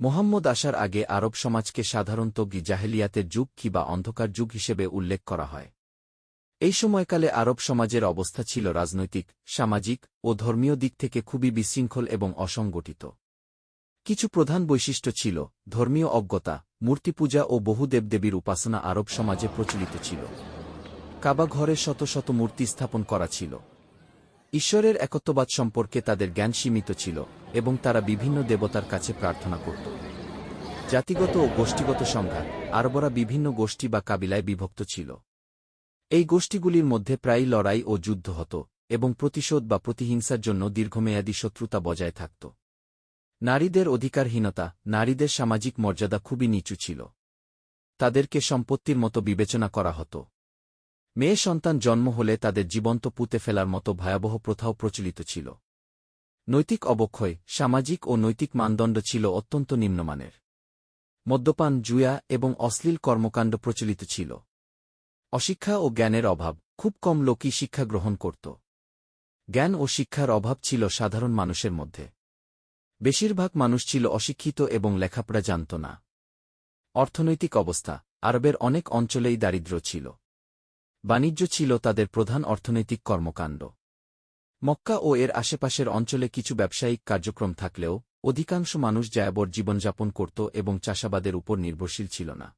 মোহাম্মদ আসার আগে আরব সমাজকে সাধারণত গি জাহেলিয়াতের যুগ কিবা অন্ধকার যুগ হিসেবে উল্লেখ করা হয়। এই সময়কালে আরব সমাজের অবস্থা ছিল রাজনৈতিক, সামাজিক ও ধর্মীয় দিক থেকে খুবই বিশৃঙ্খল এবং অসংগঠিত। কিছু প্রধান বৈশিষ্ট্য ছিল, ধর্মীয় অজ্ঞতা, মূর্তিপূজা ও বহু দেবদেবীর উপাসনা আরব সমাজে প্রচলিত ছিল। কাবা ঘরে শত শত মূর্তি স্থাপন করা ছিল। ঈশ্বরের একত্ববাদ সম্পর্কে তাদের জ্ঞান সীমিত ছিল। এবং তারা বিভিন্ন দেবতার কাছে প্রার্থনা করত। জাতিগত ও গোষ্ঠীগত সংঘাত আরবরা বিভিন্ন গোষ্ঠী বা কাবিলায় বিভক্ত ছিল। এই গোষ্ঠীগুলির মধ্যে প্রায়ই লড়াই ও যুদ্ধ হতো এবং প্রতিশোধ বা প্রতিহিংসার জন্য দীর্ঘমেয়াদী শত্রুতা বজায় থাকত। নারীদের অধিকারহীনতা, নারীদের সামাজিক মর্যাদা খুবই নিচু ছিল। তাদেরকে সম্পত্তির মতো বিবেচনা করা হতো। মেয়ে সন্তান জন্ম হলে তাদের জীবন্ত পুঁতে ফেলার মতো ভয়াবহ প্রথাও প্রচলিত ছিল। নৈতিক অবক্ষয়, সামাজিক ও নৈতিক মানদণ্ড ছিল অত্যন্ত নিম্নমানের। মদ্যপান, জুয়া এবং অশ্লীল কর্মকাণ্ড প্রচলিত ছিল। অশিক্ষা ও জ্ঞানের অভাব, খুব কম লোকই শিক্ষা গ্রহণ করত। জ্ঞান ও শিক্ষার অভাব ছিল সাধারণ মানুষের মধ্যে। বেশিরভাগ মানুষ ছিল অশিক্ষিত এবং লেখাপড়া জানত না। অর্থনৈতিক অবস্থা, আরবের অনেক অঞ্চলেই দারিদ্র্য ছিল। বাণিজ্য ছিল তাদের প্রধান অর্থনৈতিক কর্মকাণ্ড। মক্কা ও এর আশেপাশের অঞ্চলে কিছু ব্যবসায়িক কার্যক্রম থাকলেও, অধিকাংশ মানুষ জায়াবর জীবনযাপন করত এবং চাষাবাদের উপর নির্ভরশীল ছিল না।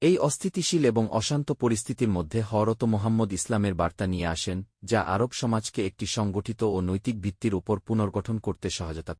এই অস্থিতিশীল এবং অশান্ত পরিস্থিতির মধ্যে হরত মোহাম্মদ ইসলামের বার্তা নিয়ে আসেন, যা আরব সমাজকে একটি সংগঠিত ও নৈতিক ভিত্তির উপর পুনর্গঠন করতে সহায়তা